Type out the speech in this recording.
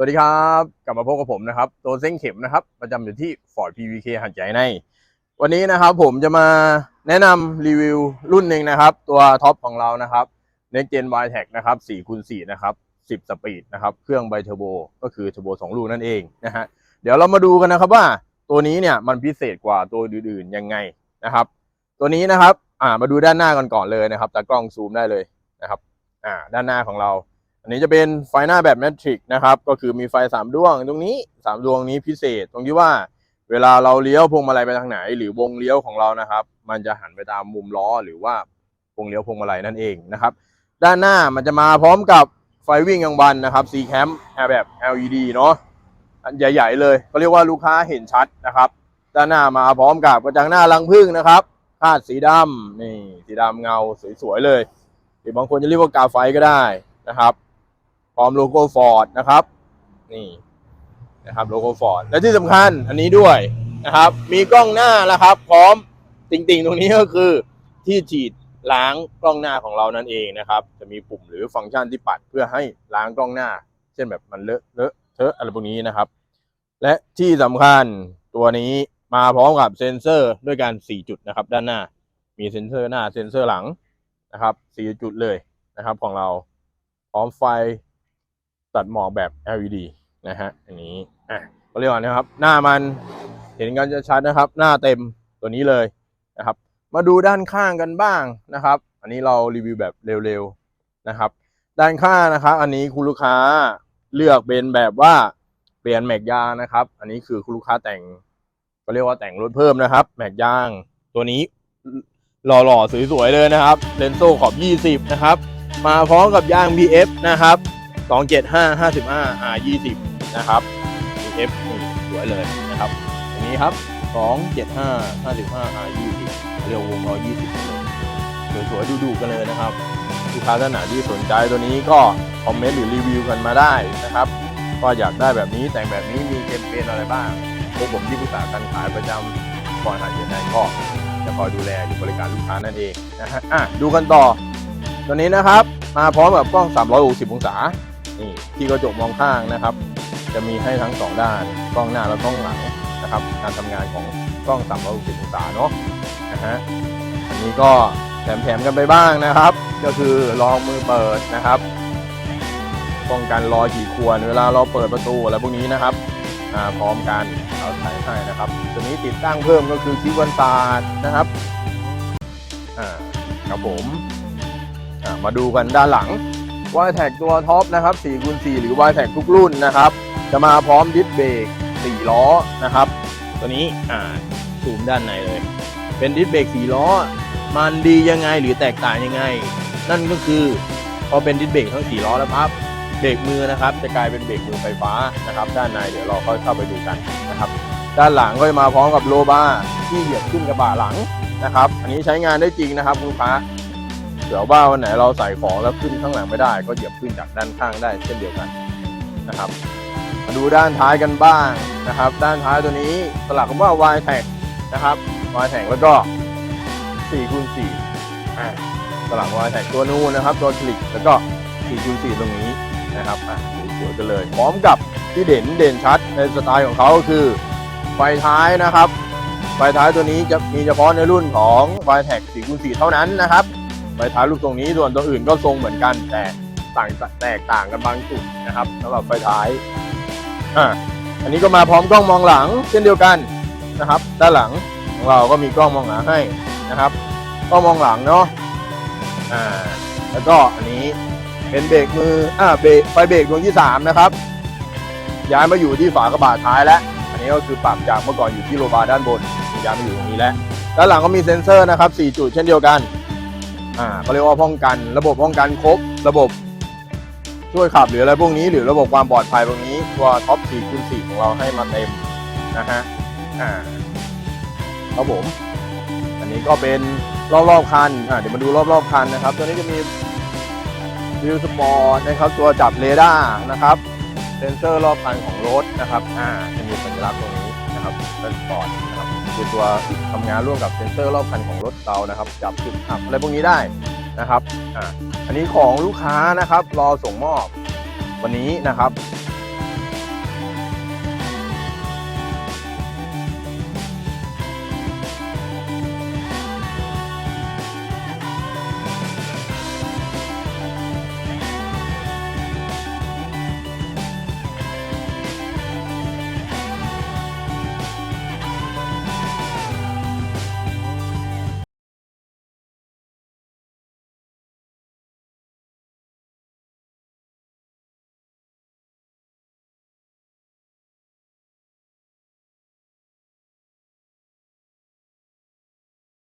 สวัสดีครับ กลับมาพบกับผมนะครับ ตัวเส้นเข็มนะครับ ประจำอยู่ที่ Ford PVK หัดใหญ่ใน วันนี้นะครับผมจะมาแนะนำรีวิวรุ่นหนึ่งนะครับ ตัวท็อปของเรานะครับ Next Gen y t e c นะครับ4คูณ4นะครับ10 สปีดนะครับ เครื่องไบเทอร์โบก็คือเทอร์โบ2ลูกนั่นเองนะฮะ เดี๋ยวเรามาดูกันนะครับว่าตัวนี้เนี่ยมันพิเศษกว่าตัวอื่นๆยังไงนะครับ ตัวนี้นะครับ อ่ามาดูด้านหน้ากันก่อนเลยนะครับตากล้องซูมได้เลยนะครับ อ่า ด้านหน้าของเรา นนี้จะเป็นไฟหน้าแบบแมทริกนะครับ ก็คือมีไฟสามดวงตรงนี้สามดวงนี้พิเศษ ตรงที่ว่าเวลาเราเลี้ยวพวงมาลัยไปทางไหน หรือวงเลี้ยวของเรานะครับ มันจะหันไปตามมุมล้อหรือว่าวงเลี้ยวพวงมาลัยนั่นเองนะครับ ด้านหน้ามันจะมาพร้อมกับไฟวิ่งกลางวันนะครับ C Cam แบบ LED เนาะอันใหญ่ ๆ เลยก็เรียกว่าลูกค้าเห็นชัดนะครับ ด้านหน้ามาพร้อมกับกระจังหน้ารังผึ้งนะครับคาดสีดำนี่สีดำเงาสวยๆเลยหรือบางคนจะเรียกว่ากาไฟก็ได้นะครับ พร้อมโลโก้ฟอร์ดนะครับ นี่นะครับโลโก้ฟอร์ดและที่สำคัญอันนี้ด้วยนะครับ มีกล้องหน้าแล้วครับ พร้อมติ่งๆ ตรงนี้ก็คือที่ฉีดล้างกล้องหน้าของเรานั่นเองนะครับ จะมีปุ่มหรือฟังก์ชันที่ปัดเพื่อให้ล้างกล้องหน้า เช่นแบบมันเลอะเลอะเทอะอะไรพวกนี้นะครับ และที่สำคัญตัวนี้มาพร้อมกับเซ็นเซอร์ด้วยกัน4จุดนะครับ ด้านหน้า มีเซ็นเซอร์หน้าเซ็นเซอร์หลังนะครับ4จุดเลยนะครับของเรา พร้อมไฟ ตัดหมอกแบบ LED นะฮะอันนี้อะก็เรียกว่านะครับ หน้ามันเห็นกันชัดๆนะครับ หน้าเต็มตัวนี้เลยนะครับ มาดูด้านข้างกันบ้างนะครับ อันนี้เรารีวิวแบบเร็วๆนะครับ ด้านข้างนะครับ อันนี้คุณลูกค้าเลือกเป็นแบบว่าเปลี่ยนแม็กยางนะครับ อันนี้คือคุณลูกค้าแต่งก็เรียกว่าแต่งรถเพิ่มนะครับ แม็กยางตัวนี้หล่อๆสวยๆเลยนะครับเลนโซ่ขอบ 20 นะครับ มาพร้อมกับยาง BF นะครับ 275 55 R 20นะครับ BF นี่สวยเลยนะครับอันนี้ครับ275 55 R 20เรียววงล้อ20เลยสวยๆดูๆกันเลยนะครับลูกค้าท่านไหนที่สนใจตัวนี้ก็คอมเมนต์หรือรีวิวกันมาได้นะครับ ก็อยากได้แบบนี้แต่งแบบนี้มีแคมเปญอะไรบ้างพวกผมที่ปรึกษาการขายประจำก่อนหาเย็นไนก็จะคอยดูแลอยู่บริการลูกค้านั่นเองนะฮะอะดูกันต่อ ตัวนี้นะครับ มาพร้อมกับกล้อง 360 องศา นี่ที่กระจกมองข้างนะครับ จะมีให้ทั้ง 2 ด้านกล้องหน้าและกล้องหลังนะครับ การทำงานของกล้อง360องศาเนาะนะฮะอันนี้ก็แถมๆกันไปบ้างนะครับ ก็คือรองมือเปิดนะครับป้องกันรอยขีดข่วนเวลาเราเปิดประตูอะไรพวกนี้นะครับพร้อมกันเราใส่ให้นะครับตัวนี้ติดตั้งเพิ่มก็คือคิ้วกันตาดนะครับอ่าครับผมมาดูกันด้านหลัง y t แท็กตัวท็อปนะครับ4คูณ4หรือ y t แท็กทุกรุ่นนะครับ จะมาพร้อมดิสเบรก4ล้อนะครับ ตัวนี้อ่าซูมด้านในเลย เป็นดิสเบรก4ล้อ มันดียังไงหรือแตกต่างยังไง นั่นก็คือพอเป็นดิสเบรกทั้ง4ล้อแล้วครับเบรกมือนะครับ จะกลายเป็นเบรกมือไฟฟ้านะครับ ด้านในเดี๋ยวเราค่อยเข้าไปดูกันนะครับด้านหลังก็จะมาพร้อมกับโลบาร์ที่เหยียบขึ้นกระบะหลังนะครับ อันนี้ใช้งานได้จริงนะครับคุณลูกค้า เดี๋ยวว่าวันไหนเราใส่ของแล้วขึ้นข้างหลังไม่ได้ ก็เหยียบขึ้นจากด้านข้างได้เช่นเดียวกันนะครับ มาดูด้านท้ายกันบ้างนะครับ ด้านท้ายตัวนี้สลักคำว่า y t a g นะครับ y t a g แล้วก็4คูณ4อ่สลัก y t a g ตัวนู้นนะครับ ตัวคลิกแล้วก็4คูณ4ตรงนี้นะครับอะสวยๆกันเลย พร้อมกับที่เด่นเด่นชัดในสไตล์ของเขาก็คือไฟท้ายนะครับไฟท้ายตัวนี้จะมีเฉพาะในรุ่นของ y t a g 4คูณ4เท่านั้นนะครับ ไฟท้ายรูปทรงนี้ส่วนตัวอื่นก็ทรงเหมือนกัน แต่ต่างแตกต่างกันบางจุดนะครับสำหรับไฟท้ายอ่าอันนี้ก็มาพร้อมกล้องมองหลัง เช่นเดียวกันนะครับ ด้านหลังของเราก็มีกล้องมองหลังให้นะครับกล้องมองหลังเนาะอ่าแล้วก็อันนี้เป็นเบรกมืออ่าเบรกไฟเบรกดวงที่สามนะครับย้ายมาอยู่ที่ฝากระบะท้ายแล้ว อันนี้ก็คือปรับจากเมื่อก่อนอยู่ที่โลบาร์ด้านบนย้ายมาอยู่ตรงนี้แล้วด้านหลังก็มีเซ็นเซอร์นะครับ4จุดเช่นเดียวกัน อ่าเขาเรียกว่าป้องกัน ระบบป้องกันครบ ระบบช่วยขับหรืออะไรพวกนี้ หรือระบบความปลอดภัยพวกนี้ตัวท็อป4คูณ4ของเราให้มาเต็มนะฮะอ่าครับผม อันนี้ก็เป็นรอบๆคันอ่าเดี๋ยวมาดูรอบๆคันนะครับ ตัวนี้จะมีวิวสปอร์ตนะครับ ตัวจับเรดาร์นะครับ เซนเซอร์รอบคันของรถนะครับ อ่าจะมีสัญลักษณ์ตรงนี้ นะครับเป็นสปอร์ตนะครับคือตัวทำงานร่วมกับเซนเซอร์รอบคันของรถเรานะครับ จับจุดอับอะไรพวกนี้ได้นะครับอ่าอันนี้ของลูกค้านะครับ รอส่งมอบวันนี้นะครับ